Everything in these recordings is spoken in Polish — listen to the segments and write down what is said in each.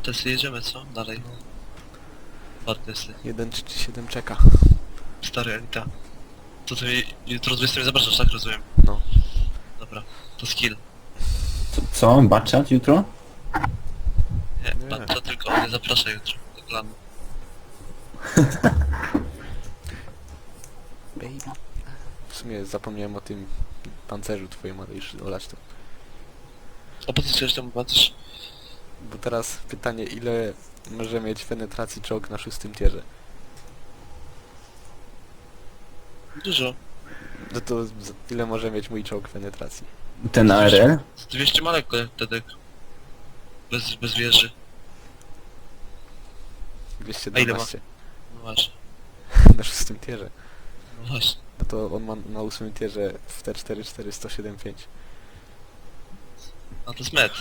Testy jedziemy, co? Dalej. Testy. 1.37 czeka. Stary Elita. To ty jutro z 20 zapraszasz, tak rozumiem? No. Dobra. To skill. Co? co? Baczat jutro? Nie, Nie. nie. to tylko on nie zaprasza jutro do klanu. Baby. W sumie zapomniałem o tym pancerzu twoim, ale już olać to. A po co chcesz tam patrzysz? Bo teraz pytanie, ile może mieć penetracji czołg na szóstym tierze? Dużo. No to z- ile może mieć mój czołg penetracji? Ten ARL? Z 200 ma lekko wtedy. Bez, bez wieży. A ile ma? 212 No właśnie. na szóstym tierze. No właśnie. No to on ma na ósmym tierze w T4 4175. A to jest med.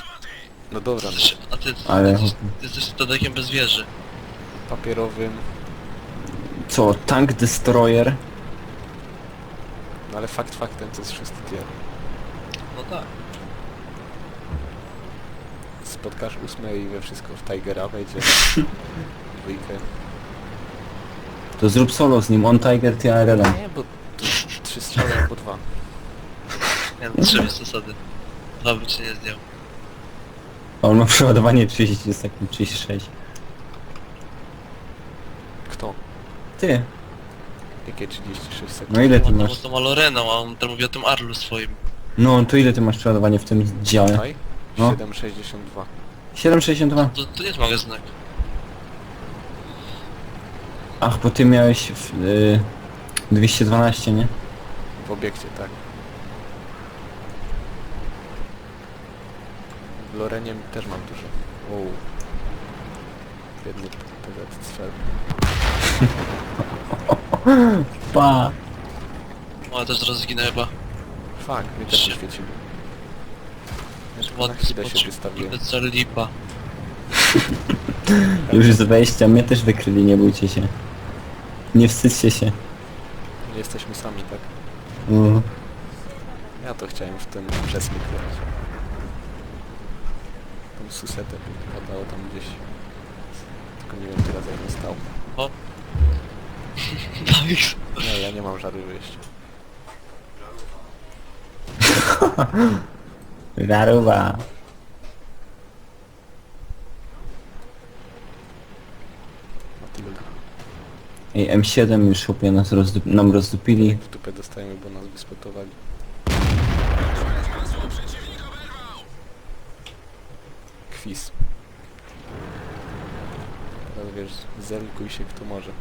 No dobra, no, A ty, Ale- ty, ty jesteś Tadekiem bez wieży. papierowym, Co? Tank Destroyer? no ale fakt faktem to jest szósty tier. No tak. Spotkasz ósme i we wszystko w Tigera wejdzie. Dwójkę. To zrób solo z nim, on Tiger, ty ARL. Nie, bo tu trzy strzały albo dwa. Nie no, trzy jest zasady. Dwa by cię nie zdjął. A on ma przeładowanie 30 sekund, 36. Kto? Ty, Jakie 36 sekund? no ile ty On masz? to ma Loreną, a on tam mówi o tym Arlu swoim. No, to ile ty masz przeładowanie w tym dziale? Tutaj? No. 7,62. 7,62. To, to nie jest magazynek. Ach, bo ty miałeś w, y, 212, nie? W obiekcie, tak. W Lorenie też mam dużo. Wow. Jedny PZ strzel. Pa! No ale też zaraz zginę chyba. Fuck, mnie też. Ja tylko na chwilę się wystawiłem. Idę cel lipa. Już z wejścia mnie też wykryli, nie bójcie się. Nie wstydźcie się. Nie jesteśmy sami, tak? Mhm. Ja to chciałem w ten przesmyk grać. Tą susetę padało tam gdzieś. Tylko nie wiem teraz jak on stał. Dawid. Nie, ja nie mam żaru jeszcze. Matylda. Ej, M7 już chłopie nas rozdup nam rozdupili. W dupę dostajemy, bo nas wyspotowali. Kwis. Teraz wiesz, zelkuj się kto może.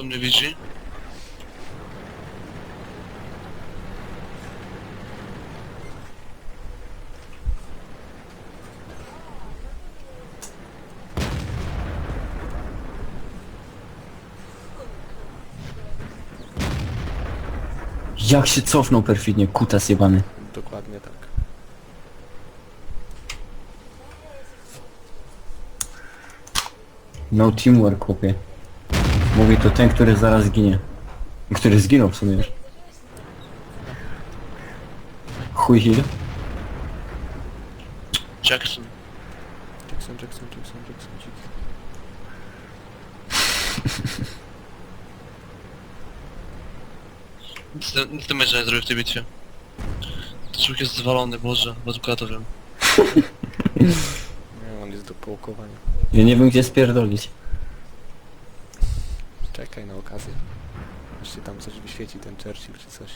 On mnie widzi? Jak się cofnął perfidnie, kutas jebany. Dokładnie tak. No teamwork chłopie. Mówi to ten, który zaraz zginie. Który zginął w sumie już. Chuj heal. Jackson. Jackson, Jackson, Jackson, Jackson, Jackson. Nic, ten- nic ten mecz nie zrobił w tej bitwie. To człowiek jest zwalony, Boże, według ja to wiem. Nie, on jest do połkowania. Ja nie wiem gdzie spierdolić. Czekaj na okazję. Jeszcze tam coś wyświeci ten Churchill czy coś.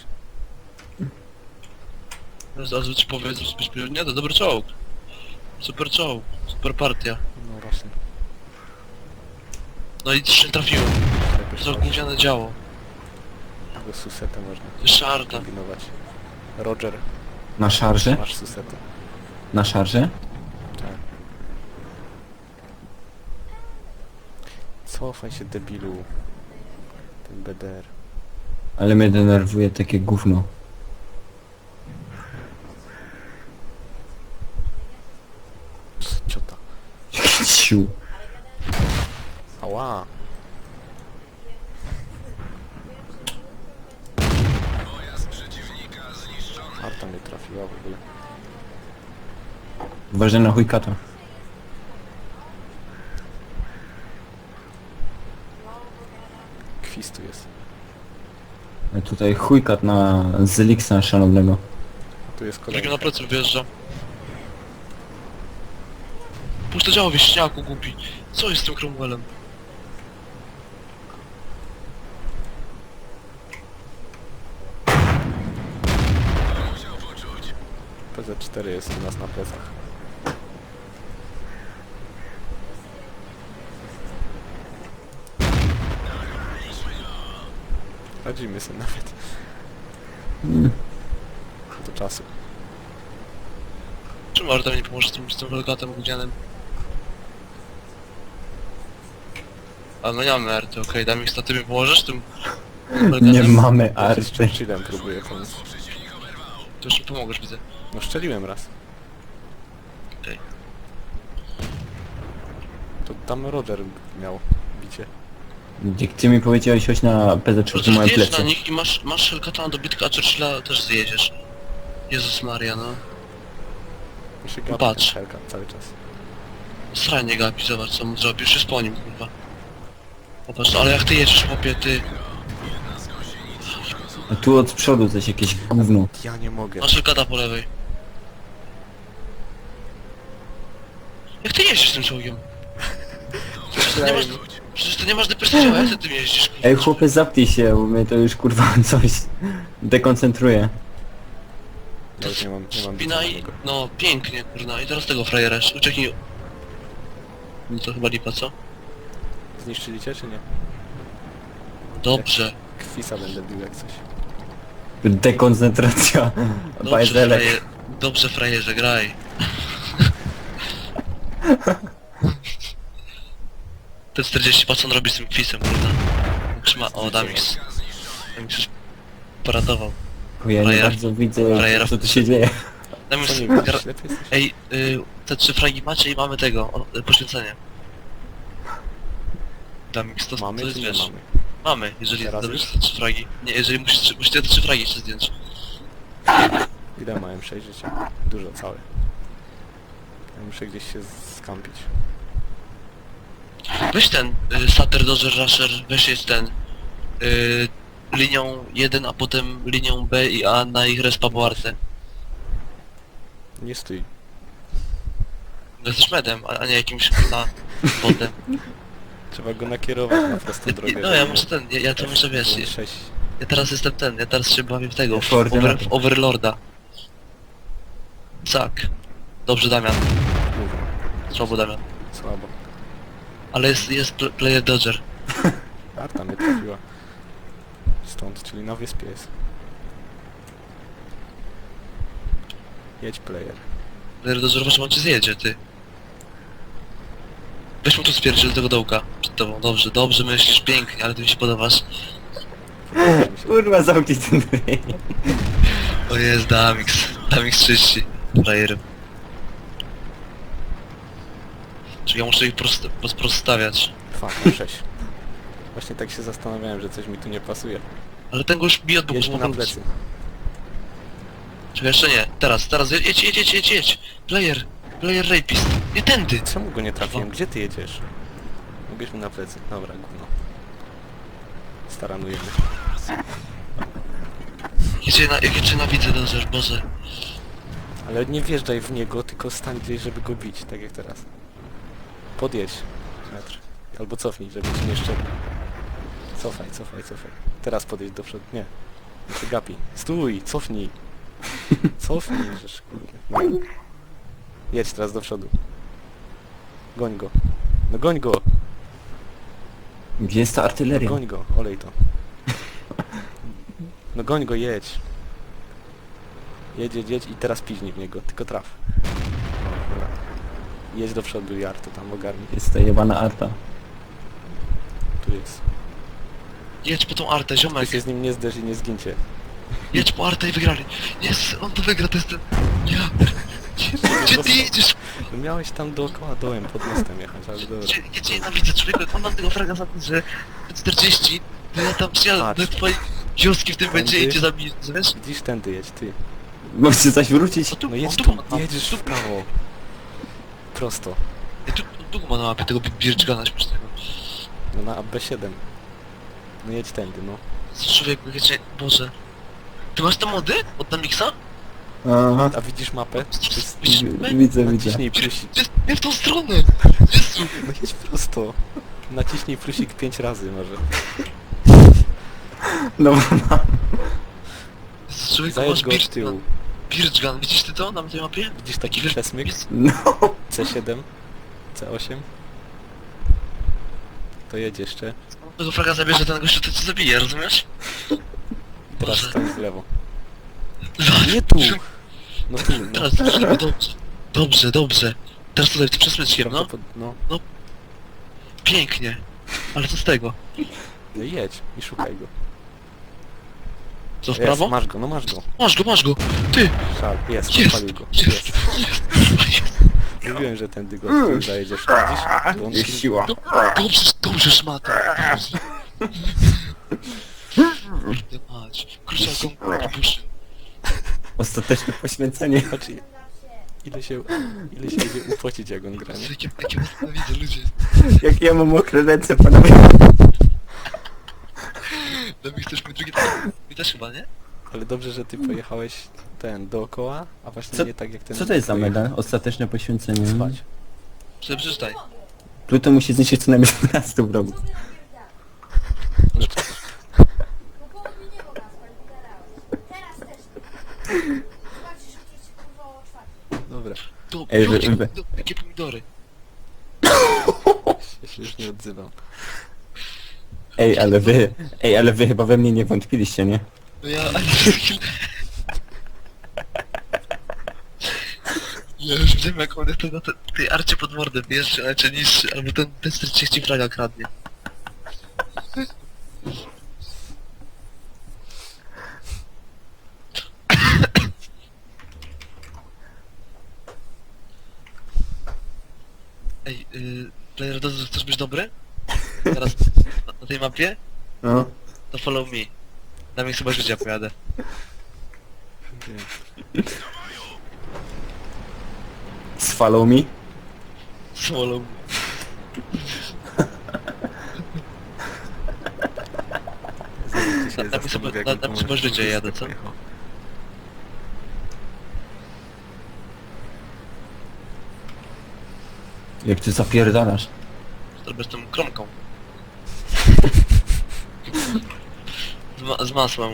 Zaraz ci powiedz, że byś powiedział, nie, to dobry czołg. Super czołg, super partia. No właśnie. No i się trafiło. To gówniane działo. Tego susetę można Jeszcze Arda. kombinować. Roger, Na szarże? masz susetę. Na szarże? Tak. Cofaj się debilu. Ten BDR. Ale mnie denerwuje takie gówno. Ps, Ciota. Ciu. Ała. Mnie trafiła w ogóle. Uważaj na chujkata. Kwis tu jest. Tutaj chujkat na Zelixa szanownego. A tu jest Drugi kolejny. na plecy wjeżdża. Puść to działo, wieśniaku głupi. Co jest z tym Cromwellem? PZ4 jest u nas na plecach. Radzimy sobie nawet. Mm. Do czasu. Czemu Artem nie pomoże z tym, z tym Velgatem gównianym? A no nie mamy arty, okej, dam ich ty mi pomożesz tym Velgatem? Nie mamy się z arty. Churchillem próbuję pomóc. To już mi pomogesz, widzę. No szczeliłem raz. Okej. To tam Roger miał bicie. Jak ty mi powiedziałeś chodź na PZ4 Przecież to moje zjedziesz plecy. na nich i masz, masz Helgata na dobytka, a Churchilla też zjedziesz. Jezus Maria, no. Ja się gapi Patrz. ten cały czas. Sranie gapi, zobacz co mu zrobił, już jest po nim, kurwa. Popatrz, ale jak ty jedziesz, chłopie, ty... A tu od przodu coś jakieś gówno. Ja nie mogę. Masz Helgata po lewej. Jak ty jeździsz tym czołgiem? Przecież ty nie masz... Przecież ty nie masz depresyjnego, jak ty tym jeździsz? kurwa? Ej chłopie zapnij się, bo mnie to już kurwa coś dekoncentruje. Ja już nie mam, nie mam Spina na i... No, pięknie, kurna. I teraz tego frajera. jeszcze. Ucieknij. No to chyba lipa, co? Zniszczyli cię czy nie? Dobrze. Kwisa będę bił jak coś. Dekoncentracja. Dobrze, Bajzelek. frajer... Dobrze, frajerze, graj. Ten 40 patrz co on robi z tym kwisem, kurna. Trzyma... O, Damix. Damix już poratował. Ja nie Frajera. bardzo widzę Frajera. co tu się dzieje. Co nie gra- widzisz? Ślepy jesteś? Ej, y, te trzy fragi macie i mamy tego, o, y, poświęcenie. Damix, to, Mamy to jest nie wiesz. mamy? Mamy, jeżeli Teraz te trzy fragi. Nie, jeżeli musisz, musicie te trzy fragi jeszcze zdjąć. Ile mają 6 życia? Dużo, całe. Ja muszę gdzieś się skampić. Weź ten y, Satter Dodger Rusher, weź jest ten y, linią 1, a potem linią B i A na ich respa Boarte. Nie stój. No jesteś medem, a, a nie jakimś na botem. Trzeba go nakierować na prostą drogę. No ja żeby- muszę ten, ja, ja to muszę wiesz, 6. ja teraz jestem ten, ja teraz się bawię w tego, w, over, w Overlorda. Tak. Dobrze Damian, słabo Damian. Słabo. Ale jest, jest pl player Dodger. Arta mnie trafiła. Stąd, czyli na wyspie jest. Jedź player. Player Dodger właśnie on cię zjedzie, ty. Weź mu tu spierdziel do tego dołka tobą. Dobrze, dobrze myślisz, pięknie, ale ty mi się podobasz. Kurwa zamknij ten drzwi. O jest Damix. Damix czyści. Frajerem. Czyli ja muszę ich prost, rozprostawiać. Fuck, na 6. Właśnie tak się zastanawiałem, że coś mi tu nie pasuje. Ale ten go już bije od boku, Jedź mu na plecy. Czekaj, jeszcze nie. Teraz, teraz, jedź, jedź, jedź, jedź, jedź. Player, player rapist. Nie tędy. Czemu go nie trafiłem? Gdzie ty jedziesz? Mogłeś mi na plecy. Dobra, gówno. Staranujemy. Jedzie na, jak cię nienawidzę, Dodger, Boże. Ale nie wjeżdżaj w niego, tylko stań gdzieś, żeby go bić, tak jak teraz. Podjedź metr. Albo cofnij, żeby ci nie szczelił. Cofaj, cofaj, cofaj. Teraz podjedź do przodu. Nie. Nie się gapi. Stój, cofnij. Cofnij, żeż kurde. No. Jedź teraz do przodu. Goń go. No goń go, Gdzie jest ta artyleria? goń go, olej to. No goń go, jedź. Jedź, jedź, jedź i teraz piźnij w niego, tylko traf. No, dobra. Jedź do przodu, Jar, to tam ogarnij. Jest ta jebana arta. Tu jest. Jedź po tą artę, Ty ziomek. się z nim nie zderz i nie zgincie. Jedź po artę i wygrali. Jest, on to wygra, to jest ten... Ja... Gdzie ty jedziesz? No miałeś tam dookoła dołem pod mostem jechać, ale dobra. Gdzie, ja cię nienawidzę, człowieku, jak on mam tego fraga za to, że 40, to ja tam przyjadę Patrz. do twojej wioski w tym będzie i cię zabiję, wiesz? Widzisz, tędy jedź, ty. Bo chcę coś wrócić. No jedź tu tu, ma, jedziesz tu, w prawo. Prosto. tu, tu, tu ma na mapie tego Birczgana śmiesznego. No na B7. No jedź tędy, no. Człowieku, wiecie, Boże. Ty masz te mody od Namixa? Aha. A widzisz mapę? Widzisz? Widzę, widzę. Naciśnij plusik. Nie, w tą stronę! Jezu! No jedź prosto. Naciśnij plusik 5 razy może. No mam. Jezu, człowieku, masz go od tyłu. Birczgan. Birczgan, widzisz ty to na tej mapie? Widzisz taki Wiesz- przesmyk? jest- No. C7? C8? To jedź jeszcze. Tego fraga zabierze ten gościu, to cię zabije, rozumiesz? Teraz Boże. stań w lewo. Zobacz, Nie tu! No tu, no. Teraz, dobrze, dobrze, dobrze. Teraz tutaj, ty przesmyczkiem, no. Prawdopod- no. Pięknie. Ale co z tego? No jedź i szukaj go. Co, w Jest, prawo? masz go, no masz go. Masz go, masz go! Ty! Szal, jest, Jest! podpalił go. Jest! Jest. Jest! Mówiłem, że tędy go tyłu zajedziesz. Widzisz? Bo on Jest się- siła. No, dobrze, dobrze, szmata! Kurde mać, kruciaką puszy. Ostateczne poświęcenie. Patrz, ile się, ile się idzie upocić jak on gra, nie? Jakie, jakie was nienawidzę, ludzie. Jak ja mam mokre ręce, panowie. No mi chcesz mi drugi Mi też chyba, nie? Ale dobrze, że ty pojechałeś ten dookoła, a właśnie Co- nie tak jak ten... Co to jest za pojechał. medal? Ostateczne poświęcenie. Spać. Przeczytaj. Pluto musi zniszczyć co najmniej 12 wrogów. Bo południe nie mogła spać, bo gadałeś. Teraz też nie. Zobaczysz, że cię kurwa o czwartej. Dobra, To, Ej, wy- pomido- jakie pomidory? ja się już nie odzywam. Ej, ale wy... Ej, ale wy chyba we mnie nie wątpiliście, nie? No ja. Ja już widziałem jak on to na te- tej arcie pod mordę bierze, ale czy niższy, albo ten, ten strycie ci fraga kradnie. Ej, yy, player dozy, chcesz być dobry? Teraz na, na tej mapie? No. To follow me. Na mnie chyba życia pojadę. Swallow me. Follow me. Zaraz dzisiaj Na- na mnie chyba- na- na mnie chyba życie jadę, co? Jak ty zapierdalasz. Zrobię z tą kromką. Z, ma z masłem.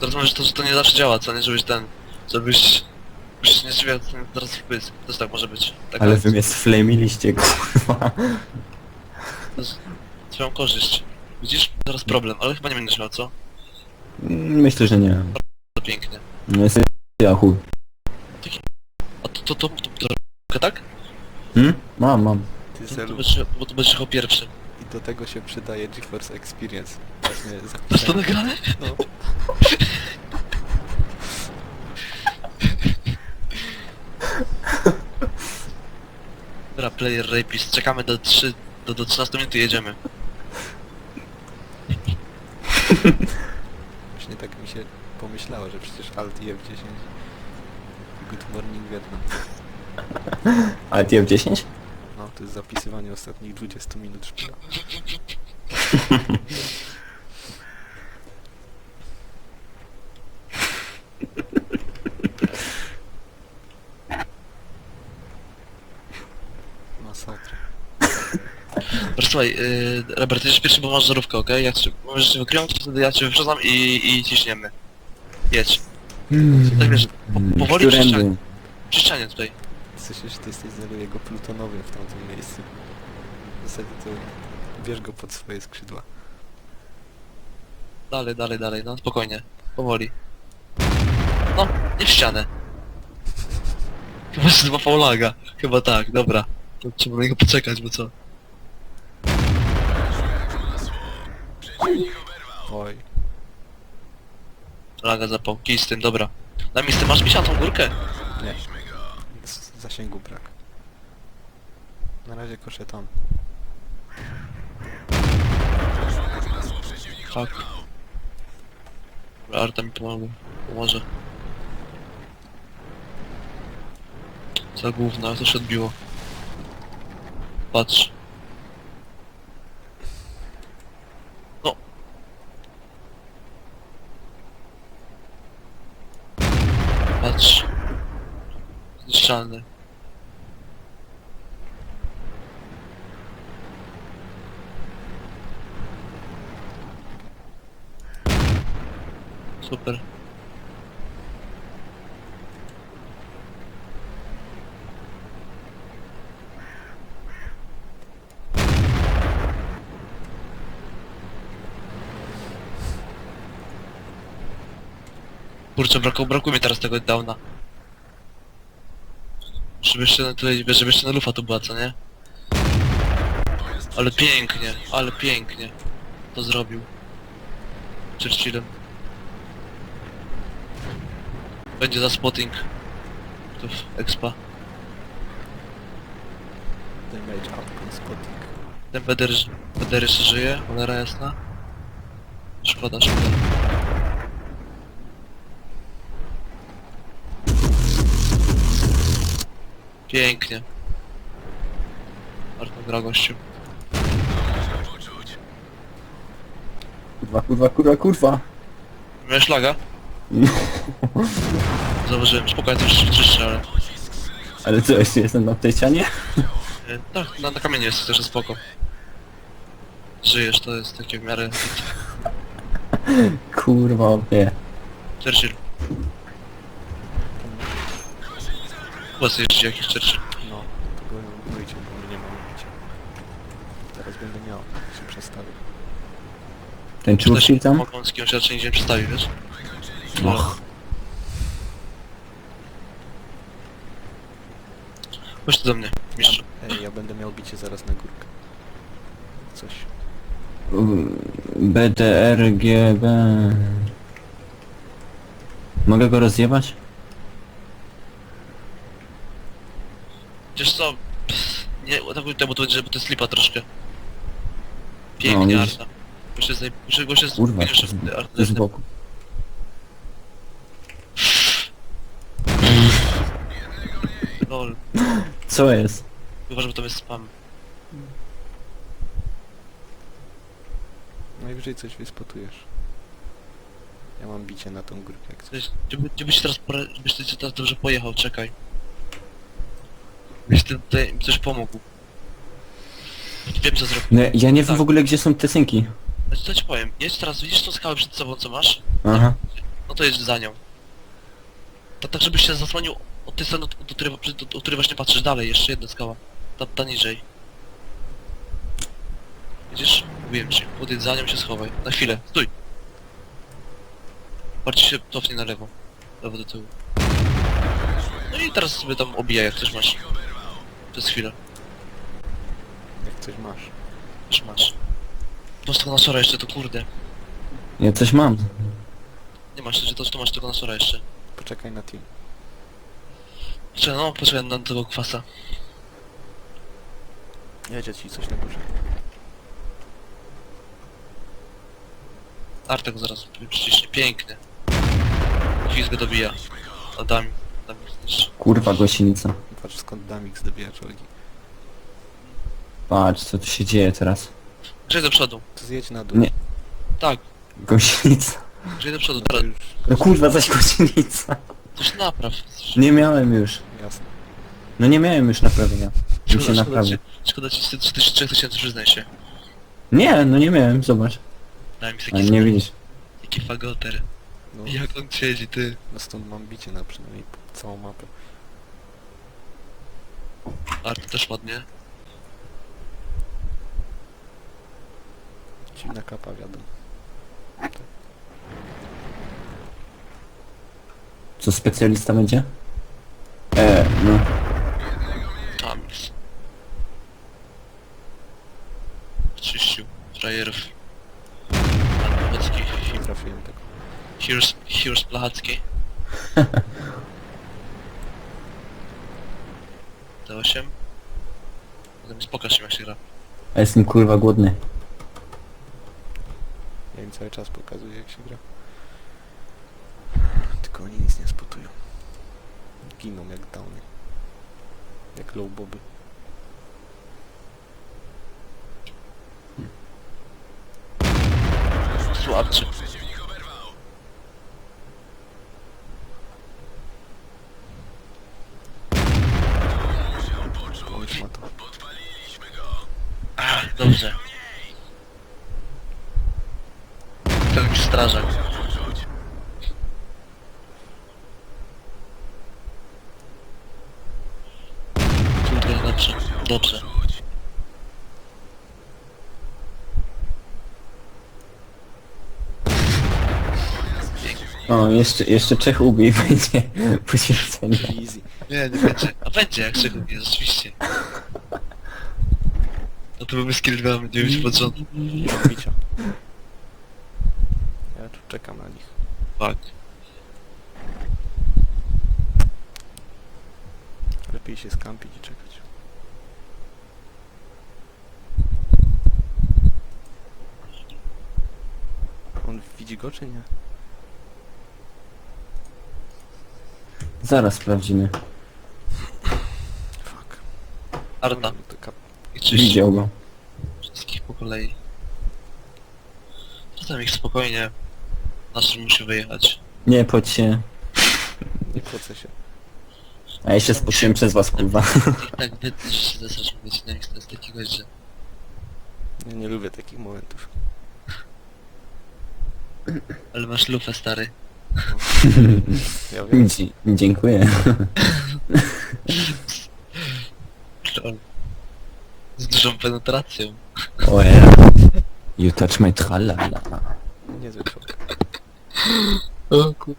Teraz mówisz to, że to nie zawsze działa, co nie? Żebyś ten... Żebyś... Ten zaraz w pysk. Też tak może być. Tak Ale wy mnie sflamiliście, kurwa. To jest Twoją korzyść. Widzisz? Teraz problem, ale chyba nie będziesz miał, co? Myślę, że nie. To pięknie. No jest ja chuj. A to, to, to, to, to, to tak? Hmm? Mam, mam. Ty To, to, Zelu, będziesz, bo to będziesz chyba pierwszy. i do tego się przydaje GeForce Experience. Właśnie to zapisałem. nagrane? No. Dobra, player rapist, czekamy do 3, do, do 13 minut i jedziemy. Właśnie tak mi się pomyślało, że przecież Alt i F10 Good Morning Vietnam. Ale ty F10? No, to jest zapisywanie ostatnich 20 minut szpila. Dobra, słuchaj, yy, Robert, jedziesz pierwszy, bo masz żarówkę, okej? Jak cię, możesz cię wtedy ja cię wyprzedzam i, i ciśniemy. Jedź. Tak wiesz, po, powoli przy ścianie, Którędy? przy ścianie tutaj. Słyszysz, ty jesteś Zelu jego plutonowym w tamtym miejscu. W zasadzie to bierz go pod swoje skrzydła. Dalej, dalej, dalej, no spokojnie. Powoli. No, nie w ścianę. Chyba się złapał laga. Chyba tak, dobra. To trzeba na niego poczekać, bo co? Oj, Laga zapał. Kij z tym, dobra. Daj mi z tym, masz mi tą górkę? nie. Zasięgu brak. Na razie koszę tam. Fuck. Dobra, Arta mi pomogła. Pomoże. Za gówno, ale to się odbiło. Patrz. No. Patrz. Zniszczalny. Super. Kurczę, brakuje mi teraz tego downa. Żeby jeszcze na tutaj, żeby jeszcze na lufa tu była, co nie? Ale pięknie, ale pięknie. To zrobił. Churchillem. Będzie za spotting. Tu w expa. Damage outcome spotting. Ten Beder, Beder jeszcze żyje, cholera jasna. Szkoda, szkoda. Pięknie. Bardzo gra gościu. Kurwa, kurwa, kurwa, kurwa. Miałeś laga? Zauważyłem, spokojnie to już czyszczę, ale... Ale co, jeszcze jestem na tej ścianie? E, Tak, na, na kamieniu jest też spoko. Żyjesz, to jest takie w miarę... Kurwa, nie. Churchill. Was jeździ jakiś Churchill. No, tego mówicie, bo mnie nie ma mówicie. Teraz będę miał, się przestawię. Ten Churchill tam? Mogą z kimś raczej nie przedstawi, wiesz? Och. Chodź tu do mnie, mistrzu. Ej, ja będę miał bicie zaraz na górkę. Coś. BDRGB... Mogę go rozjebać? Wiesz co? Pff, Nie, atakuj temu, to będzie, bo to jest lipa troszkę. Pięknie, No, widzisz. Arta. Gość jest, naj... gość- gość jest... Kurwa, jeszcze to jest- Arta to jest z boku. Lol. Co jest? Uważam, że to jest spam. Najwyżej coś wyspotujesz. Ja mam bicie na tą górkę jak coś. Gdzie, by- gdzie byś teraz, pora- ty teraz dobrze pojechał, czekaj. Byś ty tutaj coś pomógł. Wiem co zrobić. Nie, ja nie wiem Tak. w ogóle gdzie są te synki. Znaczy, co ci powiem, jedź teraz, widzisz tą skałę przed sobą, co masz? Aha. No to jedź za nią. To tak, żebyś się zasłonił od tej strony, do, do, której, której właśnie patrzysz dalej, jeszcze jedna skała. Ta, ta niżej. Widzisz? Mówiłem ci, podejdź za nią się schowaj. Na chwilę, stój! Bardziej się cofnij na lewo. Lewo do tyłu. No i teraz sobie tam obijaj, jak coś masz. Przez chwilę. Jak coś masz. Już masz. Tego nasora jeszcze, to kurde. Ja coś mam. Nie masz, że to, to masz tego nasora jeszcze. Poczekaj na team. Czekaj, no, poczekaj na tego kwasa. Jedzie ci coś na górze. Artek zaraz przyciśnie. Pięknie. Fizz go dobija. Adam. Adam. Kurwa, gąsienica. Patrz skąd Damix dobija czołgi. Patrz, co tu się dzieje teraz. Grzej do przodu. To zjedź na dół. Nie. Tak, Gąsienica. grzej do przodu. No to Teraz już No kurwa, zaś gąsienica. coś napraw. Nie miałem już. jasne. No nie miałem już naprawienia. Mi się Szkoda, szkoda naprawił. ci, szkoda ci 3000, przyznaj się. Nie, no nie miałem, zobacz. Daj mi A taki, nie widzisz. taki fagoter. No, Jak on siedzi, ty. no stąd mam bicie na przynajmniej całą mapę. Art też ładnie. Dziwna kapa wiadomo. Co specjalista będzie? E, no. Tam jest. Czyścił. Frajerów. Nie trafiłem tego. Here's, here's Blachacki. T8. Potem pokaż im jak się gra. A jestem kurwa głodny. Ja im cały czas pokazuję jak się gra. Tylko oni nic nie spotują. Giną jak downy. Jak low boby. Słabczy. Pomysł ma to. A, dobrze. To jakiś strażak. Kurde, dobrze, dobrze. O, jeszcze, jeszcze Czech ubij i będzie poświęcenie. Easy. Nie, nie będzie. A będzie, jak Krzychu nie, rzeczywiście. No to byłby skill 2, będziemy mieć pod rząd bicia. Ja tu czekam na nich. Fuck. Lepiej się skampić i czekać. On widzi go czy nie? Zaraz sprawdzimy. Fuck. Arta. I czyści Widział go. wszystkich po kolei. Potem ich spokojnie. Nasz musi wyjechać. Nie płać się. Nie płacę się. A ja się spociłem przez was kurwa. Tak wytnę, że się zesrasz mówię ci na nich, to jest taki gość, że... Ja nie lubię takich momentów. Ale masz lufę, stary. Ja wiem. Dzie- Dziękuję. Z dużą penetracją. You touch my tralala. Niezły człowiek. O kur...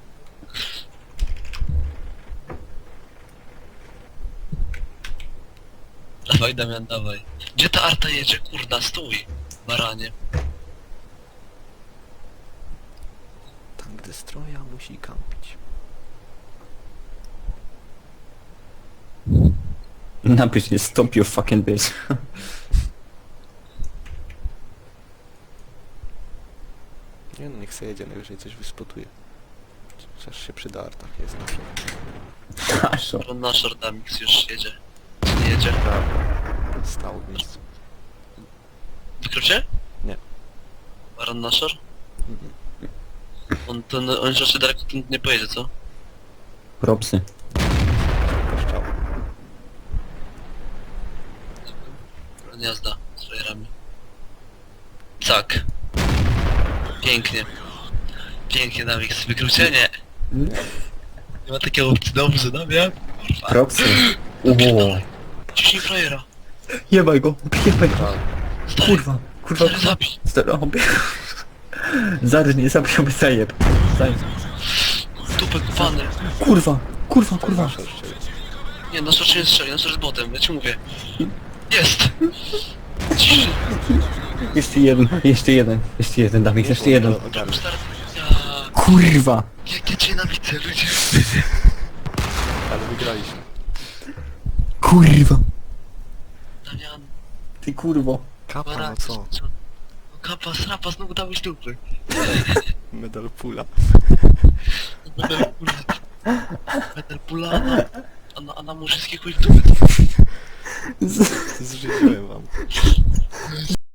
Dawaj Damian, dawaj. Gdzie ta arta jedzie? Kurda, stój! Baranie. Gdy stroja musi kampić. Napisz nie stop you fucking bitch. Nie no, niech se jedzie, najwyżej coś wyspotuje. Chociaż się przyda artach, jest na przykład. Aszo. Ron na Shortamix już jedzie. Nie jedzie? Stał w miejscu. Wykrył cię? Nie. Baron Nashor? Mhm. On ten, on już raczej daleko tu nie pojedzie, co? Propsy. Koszczał. Jazda z frajerami. Tak. Pięknie. Pięknie, Dawix. Wykrył cię? Nie. Ma takiej opcji. Dobrze, Damian. Kurwa. Propsy. Uuu. Ciśnij frajera. Jebaj go, jebaj go. Stary, Kurwa, kurwa, stary, zabij. Stary, obie. Zaraz nie zabijamy zajeb. Zajeb. Dupę kupany. Kurwa, kurwa, kurwa. Nasza szczerze. Nie, Nashor się nie strzeli, Nashor jest botem, ja ci mówię. Jest! Jeszcze jeden, jeszcze jeden, jeszcze jeden, Dawid, jeszcze jeden. Ogarnę. Stary, ja... Kurwa. Jak ja cię nienawidzę, ludzie. Ale wygraliśmy. Kurwa. Damian, Ty kurwo. Kapa, no Baran, co? Kapa, srapa, znowu dałeś dupy. Medal pula. Metal pula. Metal pula, a na, a na, a na mu wszystkie chuj w dupę. Zrzuciłem wam.